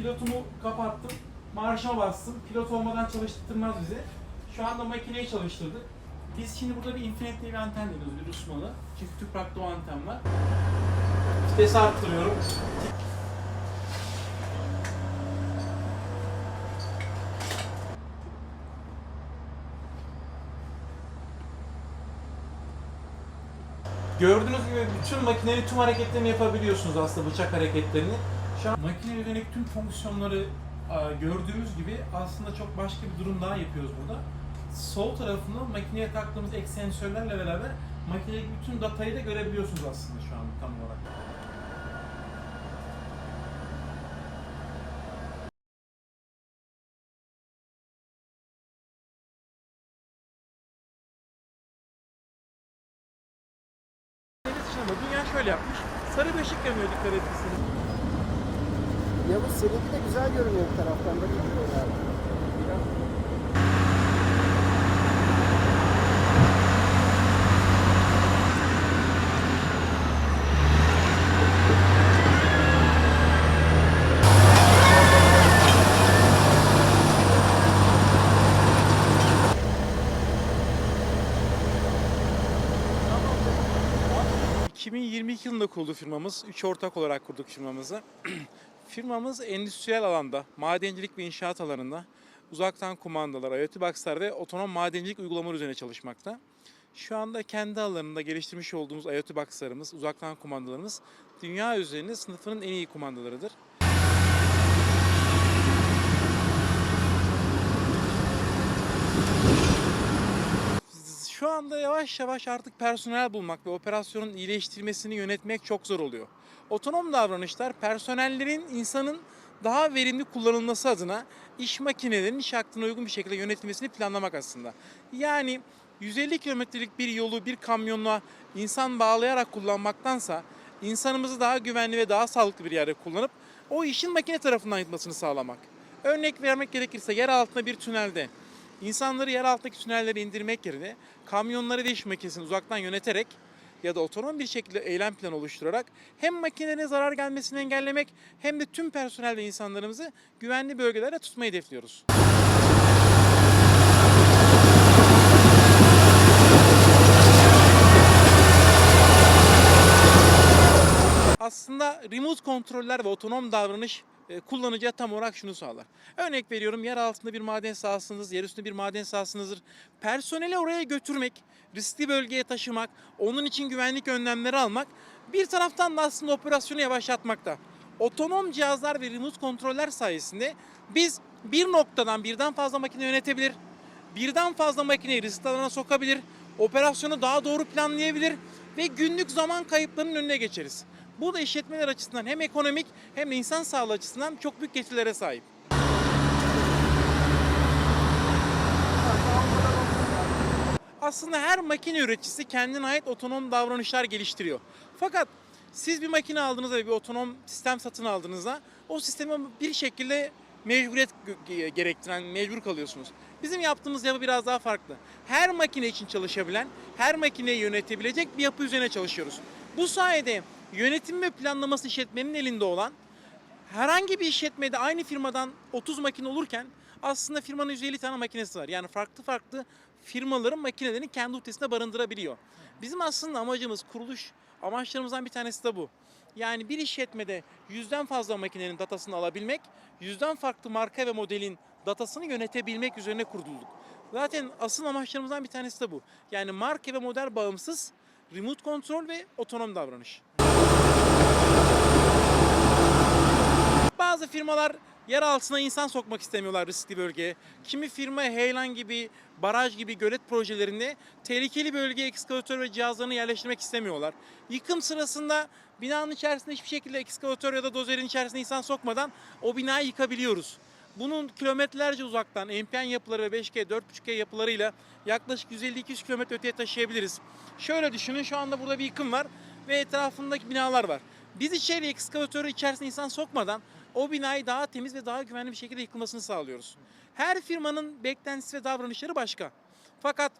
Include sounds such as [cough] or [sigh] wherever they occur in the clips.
Pilotumu kapattım. Marşa bastım. Pilot olmadan çalıştırmaz bizi. Şu anda makineyi çalıştırdık. Biz şimdi burada bir Infinite bir anten deniyoruz, bir Rus malı. Çünkü Tüprak'ta o anten var. Vitesi arttırıyorum. Gördüğünüz gibi bütün makinenin tüm hareketlerini yapabiliyorsunuz aslında bıçak hareketlerini. Şu an makineye yönelik tüm fonksiyonları a, gördüğümüz gibi aslında çok başka bir durum daha yapıyoruz burada. Sol tarafında makineye taktığımız ek sensörlerle beraber makinedeki bütün datayı da görebiliyorsunuz aslında şu an tam olarak. Dünya şöyle yapmış. Sarı ışık yanıyor dikkat etmişsiniz. Yavuz seninki de güzel görünüyor bir taraftan da mi yani? Biraz 2022 yılında kuruldu firmamız. Üç ortak olarak kurduk firmamızı. [clears throat] Firmamız endüstriyel alanda, madencilik ve inşaat alanında uzaktan kumandalar, IoT box'lar ve otonom madencilik uygulamaları üzerine çalışmakta. Şu anda kendi alanında geliştirmiş olduğumuz IoT box'larımız, uzaktan kumandalarımız dünya üzerinde sınıfının en iyi kumandalarıdır. Şu anda yavaş yavaş artık personel bulmak ve operasyonun iyileştirmesini yönetmek çok zor oluyor. Otonom davranışlar personellerin insanın daha verimli kullanılması adına iş makinelerinin iş aklına uygun bir şekilde yönetilmesini planlamak aslında. Yani 150 kilometrelik bir yolu bir kamyonla insan bağlayarak kullanmaktansa insanımızı daha güvenli ve daha sağlıklı bir yerde kullanıp o işin makine tarafından gitmesini sağlamak. Örnek vermek gerekirse yer altında bir tünelde İnsanları yer altındaki tünellere indirmek yerine kamyonları ve iş makinesini uzaktan yöneterek ya da otonom bir şekilde eylem planı oluşturarak hem makinelere zarar gelmesini engellemek hem de tüm personel ve insanlarımızı güvenli bölgelerde tutmayı hedefliyoruz. Aslında remote kontroller ve otonom davranış kullanıcıya tam olarak şunu sağlar. Örnek veriyorum yer altında bir maden sahasınız, yer üstünde bir maden sahasınızdır. Personeli oraya götürmek, riskli bölgeye taşımak, onun için güvenlik önlemleri almak bir taraftan da aslında operasyonu yavaşlatmakta. Otonom cihazlar ve remote kontroller sayesinde biz bir noktadan birden fazla makine yönetebilir, birden fazla makineyi riskli alana sokabilir, operasyonu daha doğru planlayabilir ve günlük zaman kayıplarının önüne geçeriz. Bu da işletmeler açısından hem ekonomik hem de insan sağlığı açısından çok büyük getirilere sahip. Aslında her makine üreticisi kendine ait otonom davranışlar geliştiriyor. Fakat siz bir makine aldığınızda ve bir otonom sistem satın aldığınızda o sisteme bir şekilde mecburiyet gerektiren, mecbur kalıyorsunuz. Bizim yaptığımız yapı biraz daha farklı. Her makine için çalışabilen, her makineyi yönetebilecek bir yapı üzerine çalışıyoruz. Bu sayede yönetim ve planlaması işletmenin elinde olan herhangi bir işletmede aynı firmadan 30 makine olurken aslında firmanın 150 tane makinesi var. Yani farklı farklı firmaların makinelerini kendi ülkesinde barındırabiliyor. Bizim aslında amacımız kuruluş amaçlarımızdan bir tanesi de bu. Yani bir işletmede yüzden fazla makinenin datasını alabilmek, yüzden farklı marka ve modelin datasını yönetebilmek üzerine kurulduk. Zaten asıl amaçlarımızdan bir tanesi de bu. Yani marka ve model bağımsız, remote kontrol ve otonom davranış. Bazı firmalar yer altına insan sokmak istemiyorlar riskli bölgeye. Kimi firma heyelan gibi, baraj gibi gölet projelerinde tehlikeli bölgeye ekskavatör ve cihazlarını yerleştirmek istemiyorlar. Yıkım sırasında binanın içerisinde hiçbir şekilde ekskavatör ya da dozerin içerisine insan sokmadan o binayı yıkabiliyoruz. Bunun kilometrelerce uzaktan MPN yapıları ve 5G, 4.5G yapılarıyla yaklaşık 150-200 kilometre öteye taşıyabiliriz. Şöyle düşünün şu anda burada bir yıkım var ve etrafındaki binalar var. Biz içeri ekskavatörü içerisine insan sokmadan o binayı daha temiz ve daha güvenli bir şekilde yıkılmasını sağlıyoruz. Her firmanın beklentisi ve davranışları başka. Fakat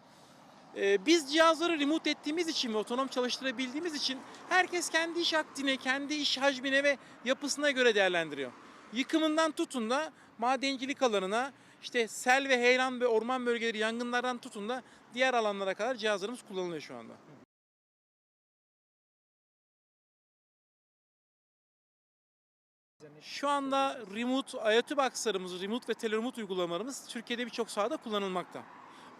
e, biz cihazları remote ettiğimiz için ve otonom çalıştırabildiğimiz için herkes kendi iş akdine, kendi iş hacmine ve yapısına göre değerlendiriyor. Yıkımından tutun da madencilik alanına, işte sel ve heyelan ve orman bölgeleri yangınlardan tutun da diğer alanlara kadar cihazlarımız kullanılıyor şu anda. Şu anda remote, IoT box'larımız, remote ve teleremote uygulamalarımız Türkiye'de birçok sahada kullanılmakta.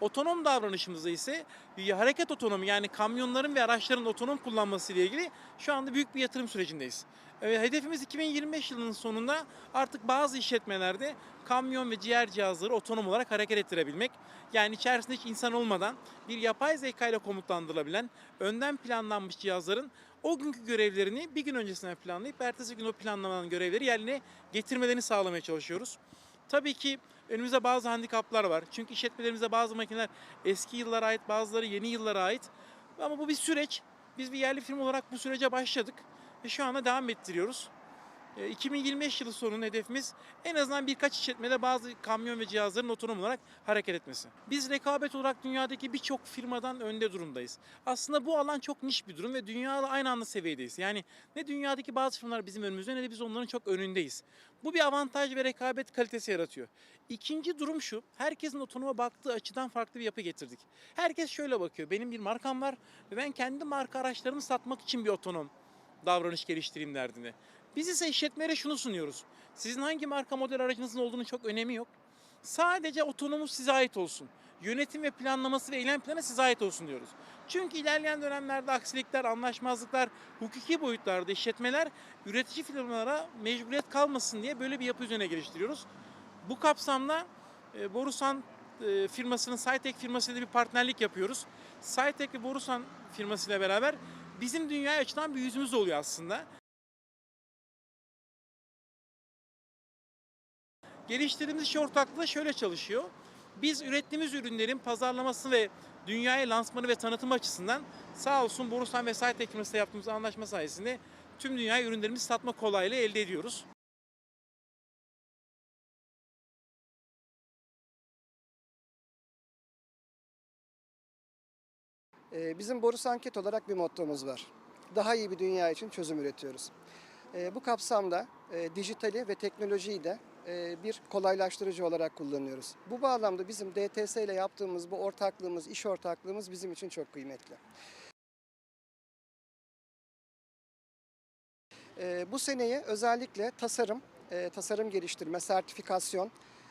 Otonom davranışımızda ise bir hareket otonomu yani kamyonların ve araçların otonom kullanması ile ilgili şu anda büyük bir yatırım sürecindeyiz. Ee, Hedefimiz 2025 yılının sonunda artık bazı işletmelerde kamyon ve diğer cihazları otonom olarak hareket ettirebilmek. Yani içerisinde hiç insan olmadan bir yapay zeka ile komutlandırılabilen önden planlanmış cihazların o günkü görevlerini bir gün öncesinden planlayıp ertesi gün o planlanan görevleri yerine getirmelerini sağlamaya çalışıyoruz. Tabii ki önümüzde bazı handikaplar var. Çünkü işletmelerimizde bazı makineler eski yıllara ait, bazıları yeni yıllara ait. Ama bu bir süreç. Biz bir yerli firma olarak bu sürece başladık ve şu anda devam ettiriyoruz. E, 2025 yılı sonunun hedefimiz en azından birkaç işletmede bazı kamyon ve cihazların otonom olarak hareket etmesi. Biz rekabet olarak dünyadaki birçok firmadan önde durumdayız. Aslında bu alan çok niş bir durum ve dünyayla aynı anda seviyedeyiz. Yani ne dünyadaki bazı firmalar bizim önümüzde ne de biz onların çok önündeyiz. Bu bir avantaj ve rekabet kalitesi yaratıyor. İkinci durum şu, herkesin otonoma baktığı açıdan farklı bir yapı getirdik. Herkes şöyle bakıyor, benim bir markam var ve ben kendi marka araçlarımı satmak için bir otonom davranış geliştireyim derdine. Biz ise işletmelere şunu sunuyoruz. Sizin hangi marka model aracınızın olduğunu çok önemi yok. Sadece otonomu size ait olsun. Yönetim ve planlaması ve eylem planı size ait olsun diyoruz. Çünkü ilerleyen dönemlerde aksilikler, anlaşmazlıklar, hukuki boyutlarda işletmeler üretici firmalara mecburiyet kalmasın diye böyle bir yapı üzerine geliştiriyoruz. Bu kapsamda e, Borusan e, firmasının Cytek firmasıyla bir partnerlik yapıyoruz. Cytek ve Borusan firmasıyla beraber bizim dünyaya açılan bir yüzümüz oluyor aslında. Geliştirdiğimiz iş ortaklığı şöyle çalışıyor. Biz ürettiğimiz ürünlerin pazarlaması ve dünyaya lansmanı ve tanıtımı açısından sağ olsun Borusan ve Cytek firmasıyla yaptığımız anlaşma sayesinde tüm dünyaya ürünlerimizi satma kolaylığı elde ediyoruz. Ee, Bizim Boris Anket olarak bir mottomuz var. Daha iyi bir dünya için çözüm üretiyoruz. Ee, Bu kapsamda e, dijitali ve teknolojiyi de bir kolaylaştırıcı olarak kullanıyoruz. Bu bağlamda bizim DTS ile yaptığımız bu ortaklığımız, iş ortaklığımız bizim için çok kıymetli. Ee, Bu seneye özellikle tasarım, e, tasarım geliştirme, sertifikasyon,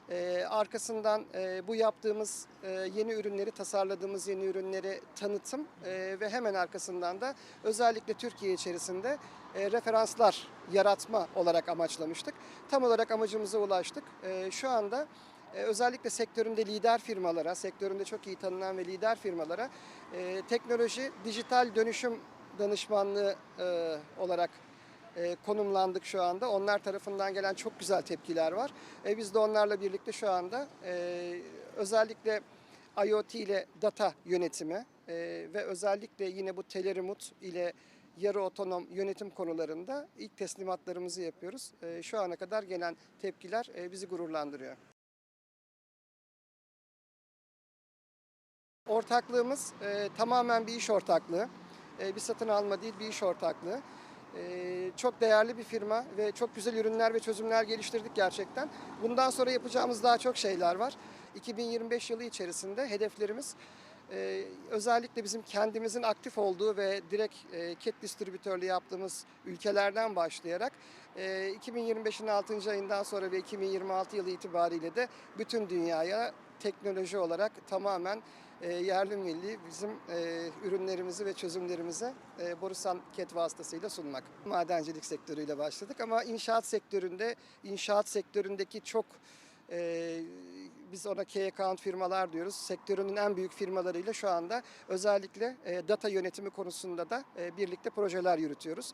e, arkasından e, bu yaptığımız e, yeni ürünleri, tasarladığımız yeni ürünleri tanıtım e, ve hemen arkasından da özellikle Türkiye içerisinde e, referanslar yaratma olarak amaçlamıştık. Tam olarak amacımıza ulaştık. E, Şu anda e, özellikle sektöründe lider firmalara, sektöründe çok iyi tanınan ve lider firmalara e, teknoloji, dijital dönüşüm danışmanlığı e, olarak e, konumlandık şu anda. Onlar tarafından gelen çok güzel tepkiler var. E, biz de onlarla birlikte şu anda e, özellikle IoT ile data yönetimi e, ve özellikle yine bu teleremut ile yarı otonom yönetim konularında ilk teslimatlarımızı yapıyoruz. E, şu ana kadar gelen tepkiler e, bizi gururlandırıyor. Ortaklığımız e, tamamen bir iş ortaklığı. E, bir satın alma değil, bir iş ortaklığı. Ee, çok değerli bir firma ve çok güzel ürünler ve çözümler geliştirdik gerçekten. Bundan sonra yapacağımız daha çok şeyler var. 2025 yılı içerisinde hedeflerimiz e, özellikle bizim kendimizin aktif olduğu ve direkt e, kit distribütörlüğü yaptığımız ülkelerden başlayarak e, 2025'in 6. ayından sonra ve 2026 yılı itibariyle de bütün dünyaya teknoloji olarak tamamen e, yerli milli bizim e, ürünlerimizi ve çözümlerimizi e, Borusan Ket vasıtasıyla sunmak. Madencilik sektörüyle başladık ama inşaat sektöründe, inşaat sektöründeki çok e, biz ona key account firmalar diyoruz. Sektörünün en büyük firmalarıyla şu anda özellikle data yönetimi konusunda da birlikte projeler yürütüyoruz.